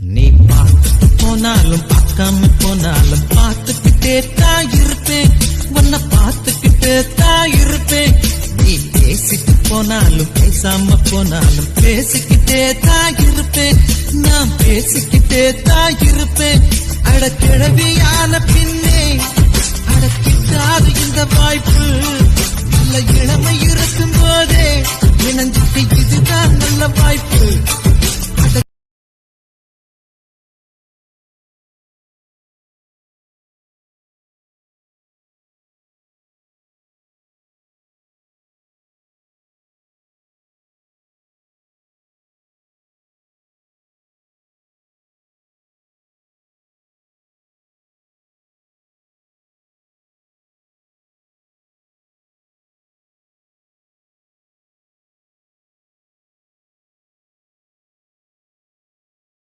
நீ பார்த்துட்டு போனாலும் பார்க்காம போனாலும் பார்த்துக்கிட்டே தான் இருப்பேன். உன்னை பார்த்துக்கிட்டே தான் இருப்பேன். நீ பேசிட்டு போனாலும் பேசாம போனாலும் பேசிக்கிட்டே தான் இருப்பேன். நான் பேசிக்கிட்டே தான் இருப்பேன். அட கிழவியான பின்னே அட கிட்டாது இந்த வாய்ப்பு. நல்ல இளமை இருக்கும் போதே இணைஞ்சிட்டு இதுதான் நல்ல வாய்ப்பு.